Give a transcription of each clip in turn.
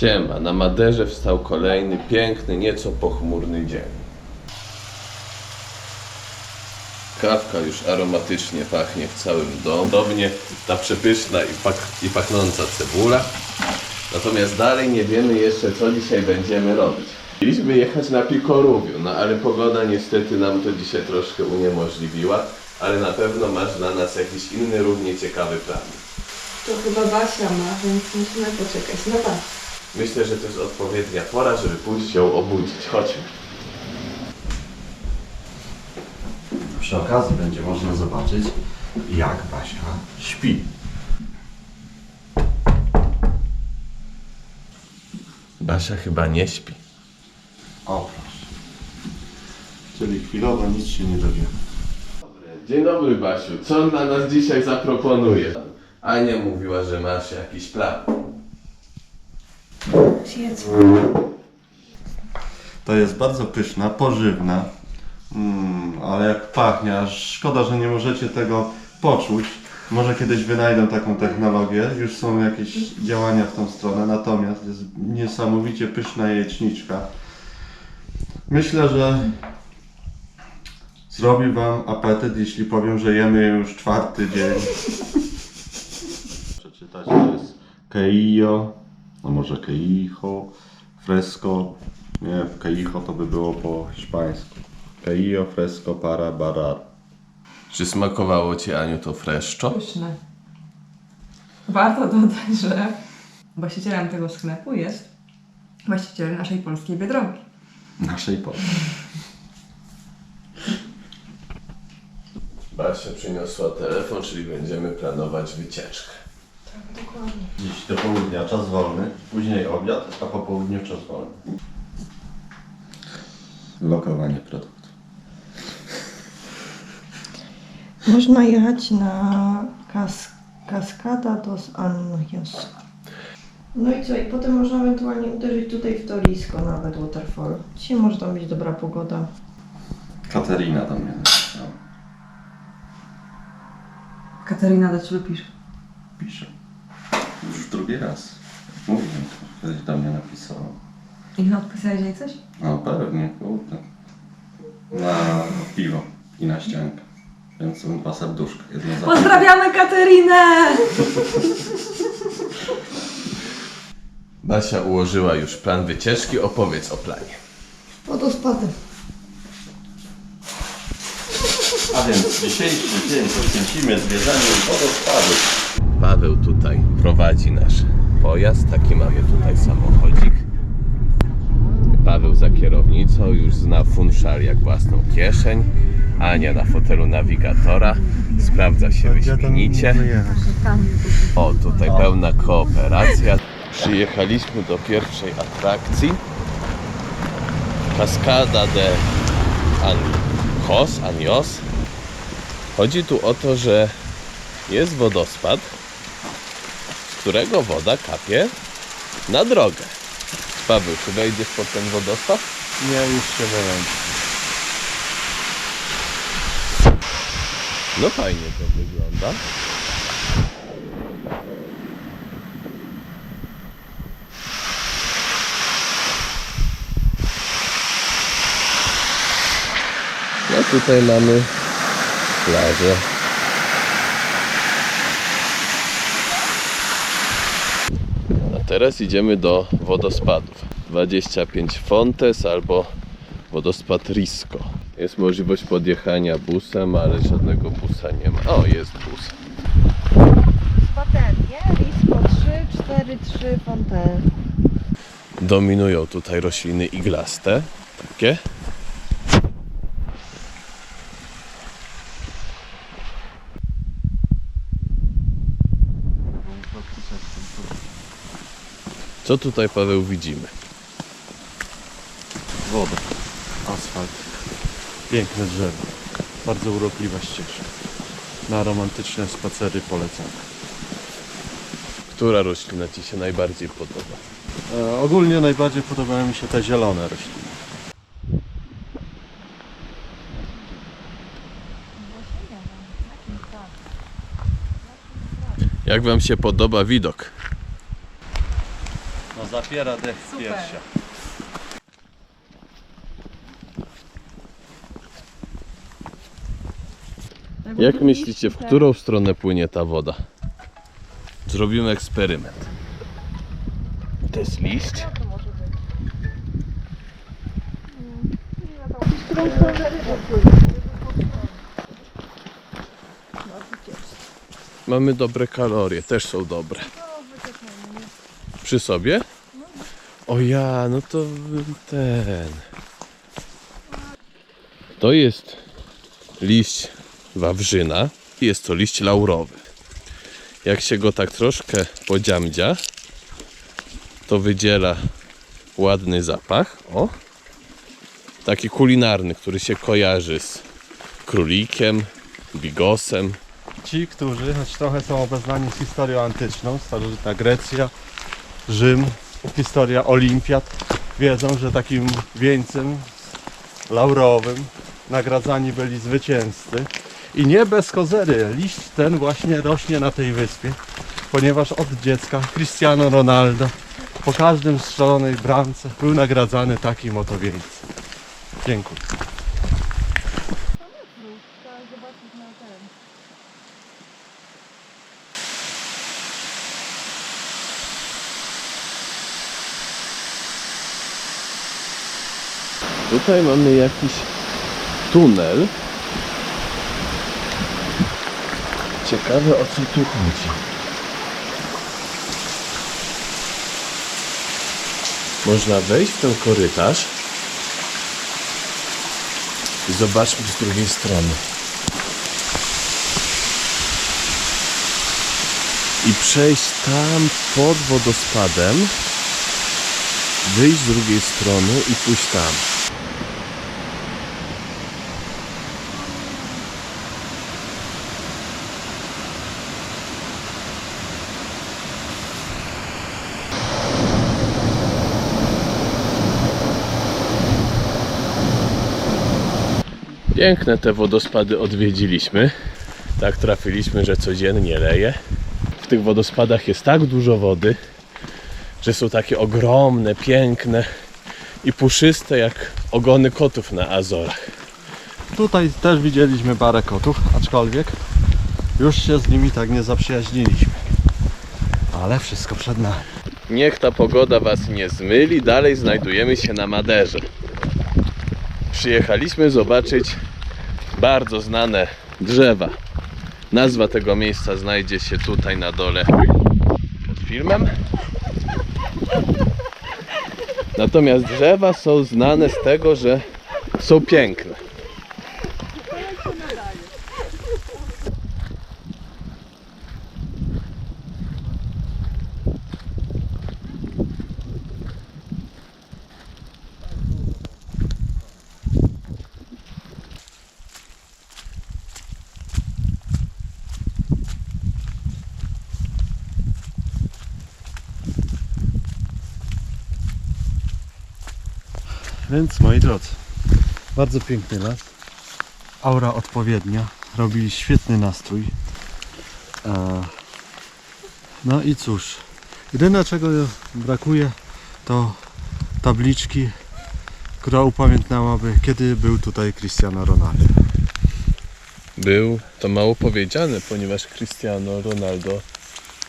Siema, na Maderze wstał kolejny piękny, nieco pochmurny dzień. Kawka już aromatycznie pachnie w całym domu. Podobnie ta przepyszna i, pach- i pachnąca cebula. Natomiast dalej nie wiemy jeszcze, co dzisiaj będziemy robić. Chcieliśmy jechać na Pikoruwiu, no ale pogoda niestety nam to dzisiaj troszkę uniemożliwiła, ale na pewno masz dla nas jakiś inny, równie ciekawy plan. To chyba Basia ma, więc musimy poczekać na Was. Myślę, że to jest odpowiednia pora, żeby pójść ją obudzić. Chodźmy. Przy okazji będzie można zobaczyć, jak Basia śpi. Basia chyba nie śpi. O proszę. Czyli chwilowo nic się nie dowiemy. Dzień dobry Basiu, co dla nas dzisiaj zaproponuje? Ania mówiła, że masz jakiś plan. Zjedz. To jest bardzo pyszna, pożywna, mm, ale jak pachnie, aż szkoda, że nie możecie tego poczuć. Może kiedyś wynajdę taką technologię, już są jakieś działania w tą stronę, natomiast jest niesamowicie pyszna jajeczniczka. Myślę, że zrobi Wam apetyt, jeśli powiem, że jemy już czwarty dzień. Przeczytać to jest Keio, no może Keijo, Fresco, nie, Keijo to by było po hiszpańsku. Keio, Fresco, para, barar. Czy smakowało Ci Aniu to freszczo? Pyszne. Warto dodać, że właścicielem tego sklepu jest właściciel naszej polskiej Biedronki. Naszej Polski. Basia przyniosła telefon, czyli będziemy planować wycieczkę. Tak, dokładnie. Dziś do południa czas wolny, później obiad, a po południu czas wolny. Lokowanie produktu. Można jechać na kas Cascada dos Anjos. No i co? I potem można ewentualnie uderzyć tutaj w Torisko, nawet Waterfall. Dzisiaj może tam być dobra pogoda. Katerina do mnie napisała. Katarina do Ciebie pisze. Pisze. Drugi raz. Mówiłem to, kiedyś do mnie napisała. I odpisałeś jej coś? No pewnie, kurde. Na piwo i na ściankę. Więc są dwa serduszka. Jedno za Pozdrawiamy Katarinę! Basia ułożyła już plan wycieczki, opowiedz o planie. Wodospady. A więc dzisiejszy dzień poświęcimy zwiedzaniu wodospadu. Paweł tutaj prowadzi nasz pojazd, taki mamy tutaj samochodzik. Paweł za kierownicą, już zna funszal jak własną kieszeń. Ania na fotelu nawigatora, sprawdza się wyśmienicie. O, tutaj pełna kooperacja. Przyjechaliśmy do pierwszej atrakcji. Cascada de Anjos, Anjos. Chodzi tu o to, że jest wodospad, którego woda kapie na drogę. Paweł, czy wejdziesz pod ten wodospad? Nie, już się wyłączy. No fajnie to wygląda. No tutaj mamy plażę. Teraz idziemy do wodospadów. 25 Fontes albo wodospad Risco. Jest możliwość podjechania busem, ale żadnego busa nie ma. O, jest bus. Baterie, Risco 3, 4, 3, Fontaine. Dominują tutaj rośliny iglaste. Takie. Co tutaj Paweł widzimy? Woda, asfalt, piękne drzewa, bardzo urokliwa ścieżka. Na romantyczne spacery polecam. Która roślina Ci się najbardziej podoba? E, ogólnie najbardziej podobają mi się te zielone rośliny. Jak Wam się podoba widok? No zapiera dech Super. piersia. Jak myślicie, w którą stronę płynie ta woda? Zrobimy eksperyment. To jest liść. Mamy dobre kalorie, też są dobre. Przy sobie? O ja, no to ten. To jest liść wawrzyna. Jest to liść laurowy. Jak się go tak troszkę podziamdzia, to wydziela ładny zapach. O! Taki kulinarny, który się kojarzy z królikiem, bigosem. Ci, którzy choć trochę są obeznani z historią antyczną, starożytna Grecja, Rzym, historia olimpiad, wiedzą, że takim wieńcem laurowym nagradzani byli zwycięzcy. I nie bez kozery, liść ten właśnie rośnie na tej wyspie, ponieważ od dziecka Cristiano Ronaldo po każdym strzelonej bramce był nagradzany takim oto wieńcem. Dziękuję. Tutaj mamy jakiś tunel. Ciekawe o co tu chodzi. Można wejść w ten korytarz i zobaczmy z drugiej strony. I przejść tam pod wodospadem, wyjść z drugiej strony i pójść tam. Piękne te wodospady odwiedziliśmy. Tak trafiliśmy, że codziennie leje. W tych wodospadach jest tak dużo wody, że są takie ogromne, piękne i puszyste jak ogony kotów na Azorach. Tutaj też widzieliśmy parę kotów, aczkolwiek już się z nimi tak nie zaprzyjaźniliśmy. Ale wszystko przed nami. Niech ta pogoda Was nie zmyli, dalej znajdujemy się na Maderze. Przyjechaliśmy zobaczyć bardzo znane drzewa. Nazwa tego miejsca znajdzie się tutaj na dole pod filmem. Natomiast drzewa są znane z tego, że są piękne. Więc moi drodzy, bardzo piękny las. Aura odpowiednia. Robi świetny nastrój. E, No i cóż, jedyne czego brakuje to tabliczki, która upamiętniałaby kiedy był tutaj Cristiano Ronaldo. Był to mało powiedziane, ponieważ Cristiano Ronaldo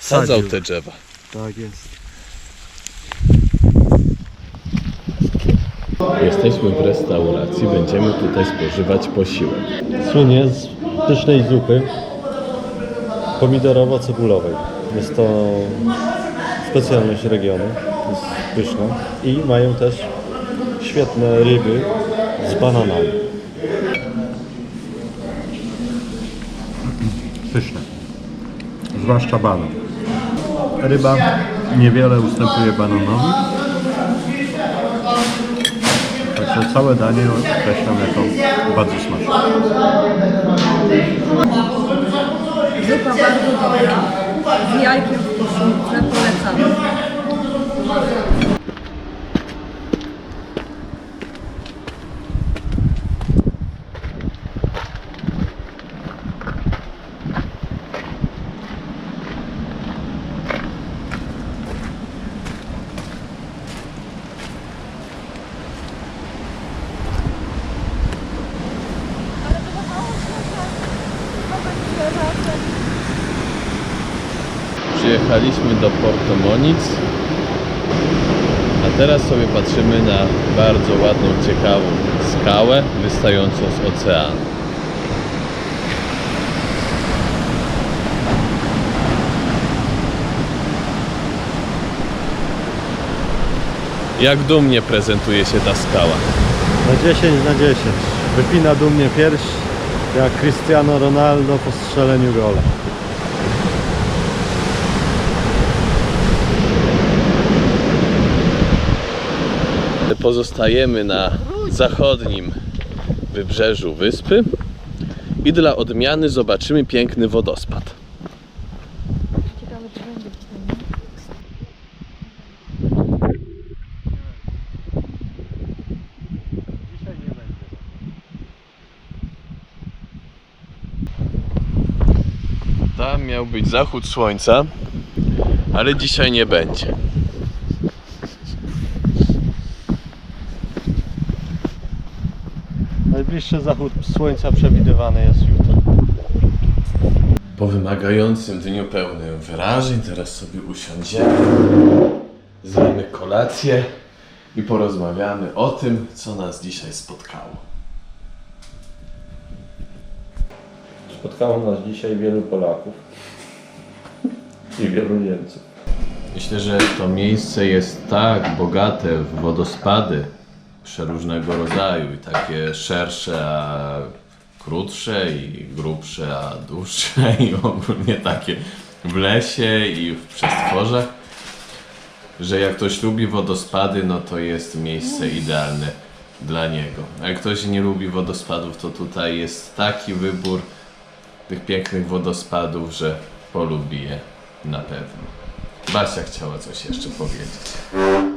sadzał Sadził. te drzewa. Tak jest. Jesteśmy w restauracji, będziemy tutaj spożywać posiłek. Słynie z pysznej zupy pomidorowo-cebulowej. Jest to specjalność regionu, jest pyszna i mają też świetne ryby z bananami. Pyszne. Zwłaszcza banan. Ryba niewiele ustępuje bananowi. Także całe danie określam jako bardzo smaczne. Zupa bardzo dobra. Z jajkiem w Monic. A teraz sobie patrzymy na bardzo ładną, ciekawą skałę wystającą z oceanu. Jak dumnie prezentuje się ta skała. Na 10 na 10. Wypina dumnie pierś jak Cristiano Ronaldo po strzeleniu gola. Pozostajemy na zachodnim wybrzeżu wyspy i dla odmiany zobaczymy piękny wodospad. Tam miał być zachód słońca, ale dzisiaj nie będzie. Najbliższy zachód słońca przewidywany jest jutro. Po wymagającym dniu pełnym wyrażeń teraz sobie usiądziemy, zjemy kolację i porozmawiamy o tym, co nas dzisiaj spotkało. Spotkało nas dzisiaj wielu Polaków i wielu Niemców. Myślę, że to miejsce jest tak bogate w wodospady przeróżnego rodzaju i takie szersze, a krótsze i grubsze, a dłuższe i ogólnie takie w lesie i w przestworzach, że jak ktoś lubi wodospady, no to jest miejsce idealne dla niego. A jak ktoś nie lubi wodospadów, to tutaj jest taki wybór tych pięknych wodospadów, że polubi je na pewno. Basia chciała coś jeszcze powiedzieć.